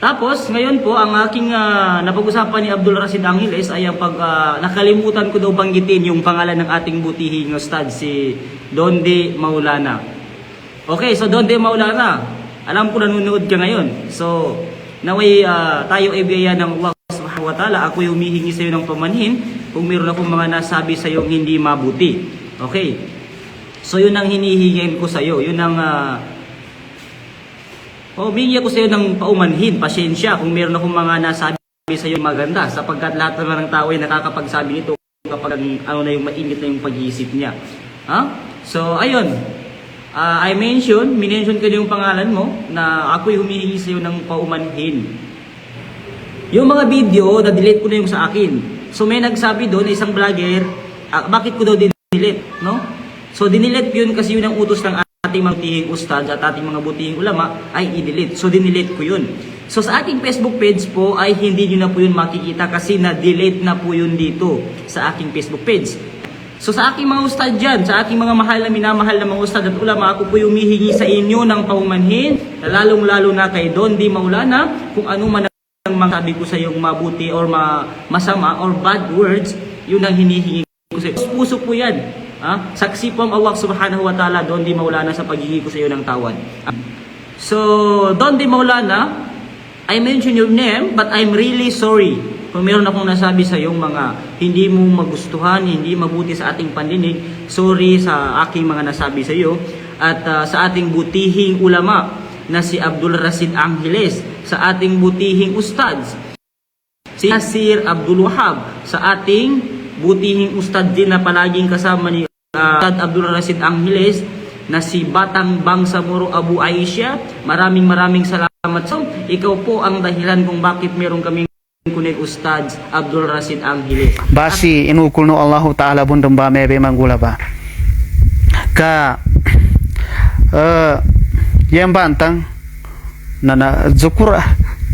Tapos, ngayon po, ang aking ah, napag-usapan ni Abdul Rashid Angeles ay ang pag ah, nakalimutan ko daw banggitin yung pangalan ng ating butihing ustad, si Donde Maulana. Okay, so Donde Maulana, alam ko nanonood ka ngayon. So, naway ah, tayo ay biyaya ng Allah subhanahu wa ta'ala. Ako'y humihingi sa iyo ng pamanhin kung meron akong mga nasabi sa iyo hindi mabuti. Okay. So, yun ang hinihingin ko sa iyo. Yun ang ah, o, bigyan ko sa iyo ng paumanhin, pasensya kung meron akong mga nasabi sa iyo maganda sapagkat lahat naman ng tao ay nakakapagsabi nito kapag ano na yung mainit na yung pag-iisip niya. Ha? So, ayun. Ah, I mentioned, minention ko yung pangalan mo na ako'y humihingi sa iyo ng paumanhin. Yung mga video, na-delete ko na yung sa akin. So may nagsabi doon, isang vlogger, ah, bakit ko daw dinelete, no? So dinelete yun kasi yun ang utos ng ating mga butihing ustad at ating mga butihing ulama ay i-delete. So dinelete ko yun. So sa ating Facebook page po ay hindi nyo na po yun makikita kasi na-delete na po yun dito sa aking Facebook page. So sa aking mga ustad dyan, sa aking mga mahal na minamahal na mga ustad at ulama, ako po humihingi sa inyo ng paumanhin, lalong-lalo na kay Don Di Maulana, kung ano man ang mga sabi ko sa iyong mabuti or ma masama or bad words, yun ang hinihingi ko sa iyo. Puso po yan. Ha? Saksi po ang Allah subhanahu wa ta'ala, Don Di Maulana, sa paghihingi ko sa iyo ng tawad. So, Don Di Maulana, I mention your name, but I'm really sorry kung meron akong nasabi sa iyong mga hindi mo magustuhan, hindi mabuti sa ating pandinig. Sorry sa aking mga nasabi sa iyo. At ah, sa ating butihing ulama na si Abdul Rasid Angeles, sa ating butihing ustads, si Nasir Abdul Wahab, sa ating butihing ustad din na palaging kasama ni ah, Ustad Abdul Rasid Angeles, na si Batang Bangsamoro Abu Aisha. Maraming maraming salamat. So, ikaw po ang dahilan kung bakit meron kaming kunig Ustad Abdul Rasid Angeles. basi inukul no Allahu Ta'ala bundum ba mebe manggula ba ka eh yang bantang nana zukur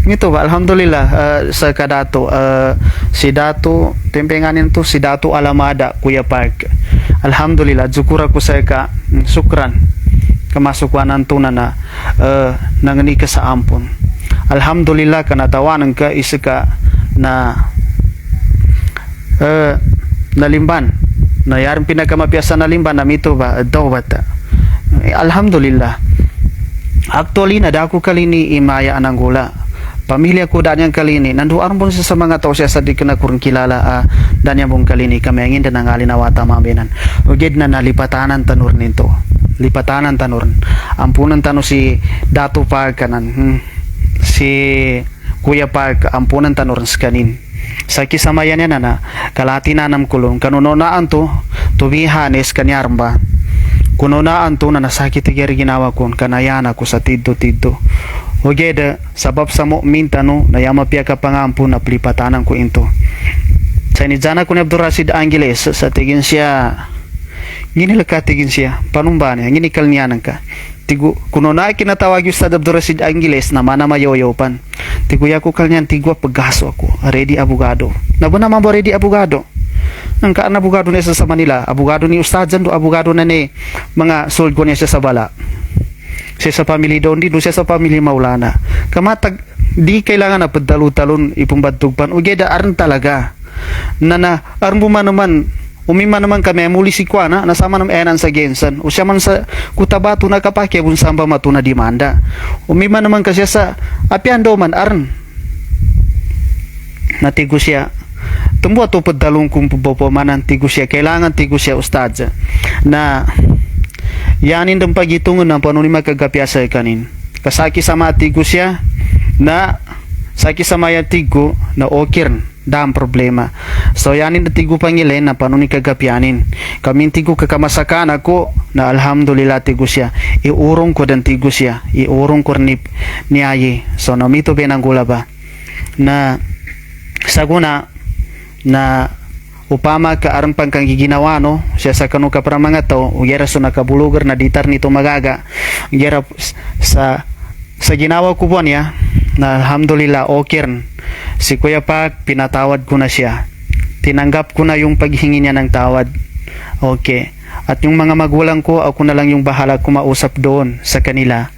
gitu ba alhamdulillah eh, sa kadato eh, si dato tempenganin tu si dato alamada kuya park alhamdulillah syukur aku saya ka mm, syukran. Kemasukan antuna na e, uh, nangani ke saampun. Alhamdulillah kana tawan ke iska na uh, nalimban na yar pina kama biasa nalimban na mito ba dawat alhamdulillah. Aktuali na daku kali ni imaya anang gula pamilya ko dan yang kalini. Nandu armbon sa mga tao siya sa di kana kurang kilala ah, dan yang bong kalini. Kami angin dan nangali nawata mabinan ugid na nalipatanan tanur nito. Lipatanan tanur. Ampunan tanu si datu pa kanan hmm. si kuya Park ampunan tanur skanin sa kisamayan yan na kalati na nam kulong. Kanunonaan to tubihanes kanyaramba kununaan to na nasakit ginawa kon kanayana ko sa tiddo tiddo Ugeda, sabab sa mo mintano na yama piya ka pangampo na plipatanan ko into. Sa inijana ko ni Abdul Rashid Angeles sa tigin siya ginila ka tigin siya panumba niya ginikal niya ka. Tigu kuno na kinatawag yung Ustad Abdul Rashid Angeles na mana mayoyo pan. Tiguya ko kal niyan tigwa paggaso ako ready abogado. Nabo naman ba ready abogado? Ang kaan abogado niya sa Manila abogado ni Ustad do abogado na ni mga sold ko sa bala siya sa family doon din siya sa family Maulana. Kamatag di kailangan na padalo-talon ipumbadtugpan ugeda aran talaga. Na na aran mo man naman umima naman kami muli si Kwana nasama ng enan sa Gensan. O siya man sa kutabato na kapake bun samba matu na demanda. Umima naman kasi sa apian daw man aran natigo siya. Tumbo to padalong kung pupomanan tigo siya. Kailangan tigo siya ustad na yanin dang pagitungan ng panunima kagapiasa kanin. Kasaki sa matigo siya na saki sa maya tigo na okir dam problema. So yanin na tigo pangilen na panuni kagapianin kamin tigo kakamasakan ako na alhamdulillah tigo siya. Iurong ko dan tigo siya. Iurong ko ni niayi so namito benanggula ba na saguna na upama ka aron pang kang giginawa no? Siya sa kanu ka para mga to ugera so nakabulugar na ditar nito magaga. Ugera sa sa ginawa ko po niya na alhamdulillah okay si Kuya Pak pinatawad ko na siya. Tinanggap ko na yung paghingi niya ng tawad. Okay. At yung mga magulang ko ako na lang yung bahala kumausap doon sa kanila.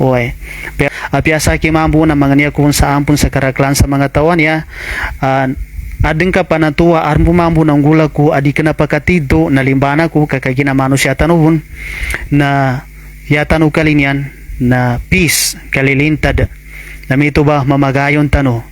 Okay. Pero Apiasa kimambu na mga niya kung sa ampun sa karaklan sa mga tawan ya. Uh, ading ka panatuwa aron pumambu ng gula ko adi ka napakatido nalimbana ko kakagina mano siya tanuhon na yatanu kalinyan na peace kalilintad. Namito ba mamagayon tano